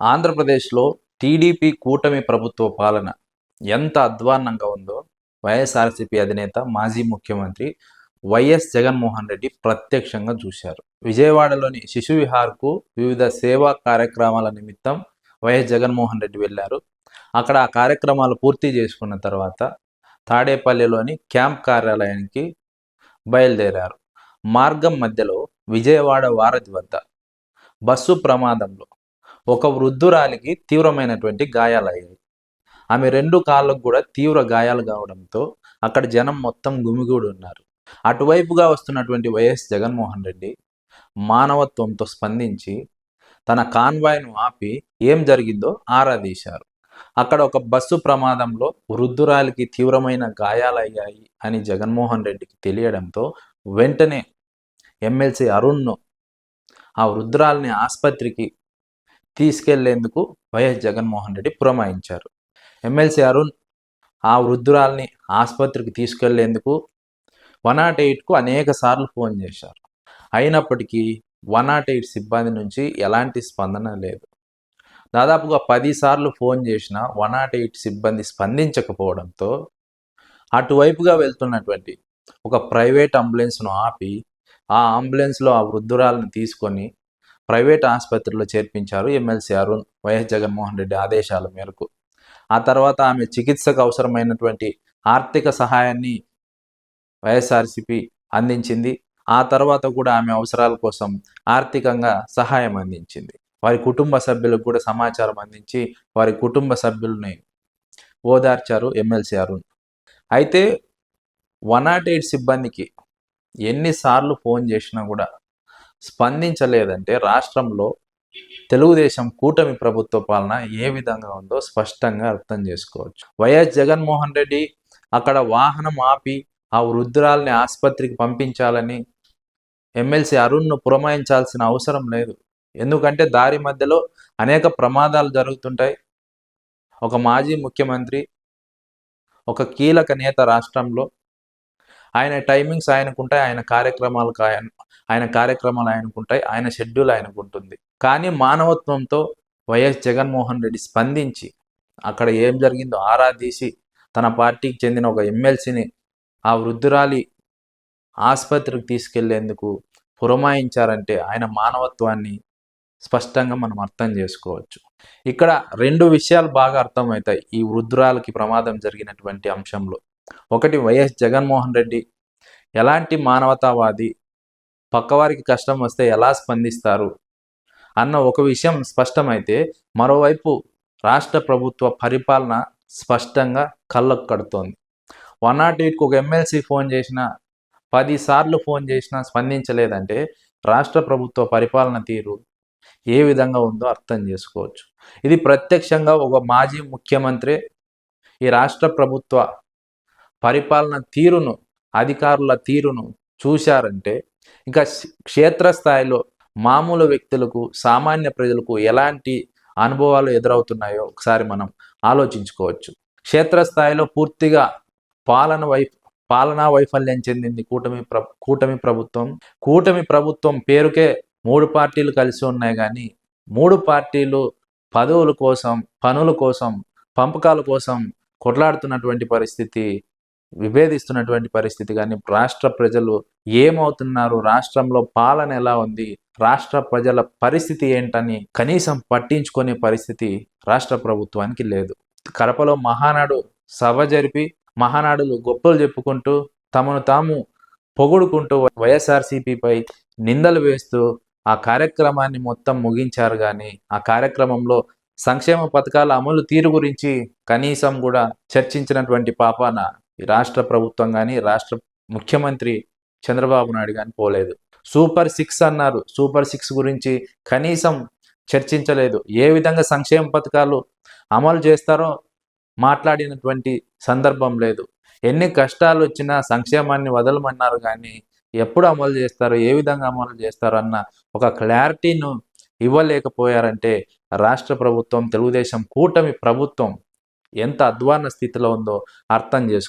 ఆంధ్రప్రదేశ్లో టీడీపీ కూటమి ప్రభుత్వ పాలన ఎంత అధ్వాన్నంగా ఉందో వైఎస్ఆర్సీపీ అధినేత మాజీ ముఖ్యమంత్రి వైఎస్ జగన్మోహన్ రెడ్డి ప్రత్యక్షంగా చూశారు. విజయవాడలోని శిశు విహార్కు వివిధ సేవా కార్యక్రమాల నిమిత్తం వైఎస్ జగన్మోహన్ రెడ్డి వెళ్ళారు. అక్కడ ఆ కార్యక్రమాలు పూర్తి చేసుకున్న తర్వాత తాడేపల్లిలోని క్యాంప్ కార్యాలయానికి బయలుదేరారు. మార్గం మధ్యలో విజయవాడ వారధి వద్ద బస్సు ప్రమాదంలో ఒక వృద్ధురాలికి తీవ్రమైనటువంటి గాయాలయ్యాయి. ఆమె రెండు కాళ్ళకు కూడా తీవ్ర గాయాలు కావడంతో అక్కడ జనం మొత్తం గుమిగూడి ఉన్నారు అటువైపుగా వస్తున్నటువంటి వైఎస్ జగన్మోహన్ రెడ్డి మానవత్వంతో స్పందించి తన కాన్వాయ్ను ఆపి ఏం జరిగిందో ఆరాధీశారు అక్కడ ఒక బస్సు ప్రమాదంలో వృద్ధురాలికి తీవ్రమైన గాయాలయ్యాయి అని జగన్మోహన్ రెడ్డికి తెలియడంతో వెంటనే ఎమ్మెల్సీ అరుణ్ను ఆ వృద్ధురాలిని ఆసుపత్రికి తీసుకెళ్ళేందుకు వైఎస్ జగన్మోహన్ రెడ్డి పురమాయించారు. ఎమ్మెల్సీ అరుణ్ ఆ వృద్ధురాల్ని ఆసుపత్రికి తీసుకెళ్ళేందుకు వన్ నాట్ ఎయిట్కు అనేక సార్లు ఫోన్ చేశారు. అయినప్పటికీ వన్ నాట్ ఎయిట్ సిబ్బంది నుంచి ఎలాంటి స్పందన లేదు. దాదాపుగా పదిసార్లు ఫోన్ చేసిన వన్ నాట్ ఎయిట్ సిబ్బంది స్పందించకపోవడంతో అటువైపుగా వెళ్తున్నటువంటి ఒక ప్రైవేట్ అంబులెన్స్ను ఆపి ఆ అంబులెన్స్లో ఆ వృద్ధురాలను తీసుకొని ప్రైవేట్ ఆసుపత్రిలో చేర్పించారు ఎమ్మెల్సీ అరుణ్ వైఎస్ జగన్మోహన్ రెడ్డి ఆదేశాల మేరకు. ఆ తర్వాత ఆమె చికిత్సకు అవసరమైనటువంటి ఆర్థిక సహాయాన్ని వైఎస్ఆర్సిపి అందించింది. ఆ తర్వాత కూడా ఆమె అవసరాల కోసం ఆర్థికంగా సహాయం అందించింది. వారి కుటుంబ సభ్యులకు కూడా సమాచారం అందించి వారి కుటుంబ సభ్యుల్ని ఓదార్చారు ఎమ్మెల్సీ అరుణ్. అయితే వన్ నాట్ ఎయిట్ సిబ్బందికి ఎన్నిసార్లు ఫోన్ చేసినా కూడా స్పందించలేదంటే రాష్ట్రంలో తెలుగుదేశం కూటమి ప్రభుత్వ పాలన ఏ విధంగా ఉందో స్పష్టంగా అర్థం చేసుకోవచ్చు. వైఎస్ జగన్మోహన్ రెడ్డి అక్కడ వాహనం ఆపి ఆ వృద్ధురాల్ని ఆసుపత్రికి పంపించాలని ఎమ్మెల్సీ అరుణ్ను పురమాయించాల్సిన అవసరం లేదు. ఎందుకంటే దారి మధ్యలో అనేక ప్రమాదాలు జరుగుతుంటాయి. ఒక మాజీ ముఖ్యమంత్రి ఒక కీలక నేత రాష్ట్రంలో ఆయన టైమింగ్స్ ఆయనకుంటాయి ఆయన కార్యక్రమాలకు ఆయన ఆయన కార్యక్రమాలు ఆయనకుంటాయి ఆయన షెడ్యూల్ ఆయనకుంటుంది. కానీ మానవత్వంతో వైఎస్ జగన్మోహన్ రెడ్డి స్పందించి అక్కడ ఏం జరిగిందో ఆరాధీసి తన పార్టీకి చెందిన ఒక ఎమ్మెల్సీని ఆ వృద్ధురాలి ఆసుపత్రికి తీసుకెళ్ళేందుకు పురమాయించారంటే ఆయన మానవత్వాన్ని స్పష్టంగా మనం అర్థం చేసుకోవచ్చు. ఇక్కడ రెండు విషయాలు బాగా అర్థమవుతాయి ఈ వృద్ధురాలకి ప్రమాదం జరిగినటువంటి అంశంలో. ఒకటి వైఎస్ జగన్మోహన్ రెడ్డి ఎలాంటి మానవతావాది పక్కవారికి కష్టం వస్తే ఎలా స్పందిస్తారు? అన్న ఒక విషయం స్పష్టమైతే మరోవైపు రాష్ట్ర ప్రభుత్వ పరిపాలన స్పష్టంగా కళ్ళకు కడుతోంది. వన్ నాట్ ఎయిట్కి ఒక ఎమ్మెల్సీ ఫోన్ చేసిన పదిసార్లు ఫోన్ చేసినా స్పందించలేదంటే రాష్ట్ర ప్రభుత్వ పరిపాలన తీరు ఏ విధంగా ఉందో అర్థం చేసుకోవచ్చు. ఇది ప్రత్యక్షంగా ఒక మాజీ ముఖ్యమంత్రి ఈ రాష్ట్ర ప్రభుత్వ పరిపాలన తీరును అధికారుల తీరును చూశారంటే ఇంకా క్షేత్రస్థాయిలో మామూలు వ్యక్తులకు సామాన్య ప్రజలకు ఎలాంటి అనుభవాలు ఎదురవుతున్నాయో ఒకసారి మనం ఆలోచించుకోవచ్చు. క్షేత్రస్థాయిలో పూర్తిగా పాలన వైఫ్ పాలనా వైఫల్యం చెందింది కూటమి ప్ర కూటమి ప్రభుత్వం. కూటమి ప్రభుత్వం పేరుకే మూడు పార్టీలు కలిసి ఉన్నాయి కానీ మూడు పార్టీలు పదవుల కోసం పనుల కోసం పంపకాల కోసం కొట్లాడుతున్నటువంటి పరిస్థితి విభేదిస్తున్నటువంటి పరిస్థితి కానీ రాష్ట్ర ప్రజలు ఏమవుతున్నారు రాష్ట్రంలో పాలన ఎలా ఉంది రాష్ట్ర ప్రజల పరిస్థితి ఏంటని కనీసం పట్టించుకునే పరిస్థితి రాష్ట్ర ప్రభుత్వానికి లేదు. కడపలో మహానాడు సభ జరిపి మహానాడులు గొప్పలు చెప్పుకుంటూ తమను తాము పొగుడుకుంటూ వైఎస్ఆర్సీపీపై నిందలు వేస్తూ ఆ కార్యక్రమాన్ని మొత్తం ముగించారు కానీ ఆ కార్యక్రమంలో సంక్షేమ పథకాల అమలు తీరు గురించి కనీసం కూడా చర్చించినటువంటి పాపాన రాష్ట్ర ప్రభుత్వం కానీ రాష్ట్ర ముఖ్యమంత్రి చంద్రబాబు నాయుడు కానీ పోలేదు. సూపర్ సిక్స్ అన్నారు. సూపర్ సిక్స్ గురించి కనీసం చర్చించలేదు. ఏ విధంగా సంక్షేమ పథకాలు అమలు చేస్తారో మాట్లాడినటువంటి సందర్భం లేదు. ఎన్ని కష్టాలు వచ్చినా సంక్షేమాన్ని వదలమన్నారు కానీ ఎప్పుడు అమలు చేస్తారు ఏ విధంగా అమలు చేస్తారు అన్న ఒక క్లారిటీను ఇవ్వలేకపోయారంటే రాష్ట్ర ప్రభుత్వం తెలుగుదేశం కూటమి ప్రభుత్వం ఎంత అధ్వాన స్థితిలో ఉందో అర్థం చేసుకో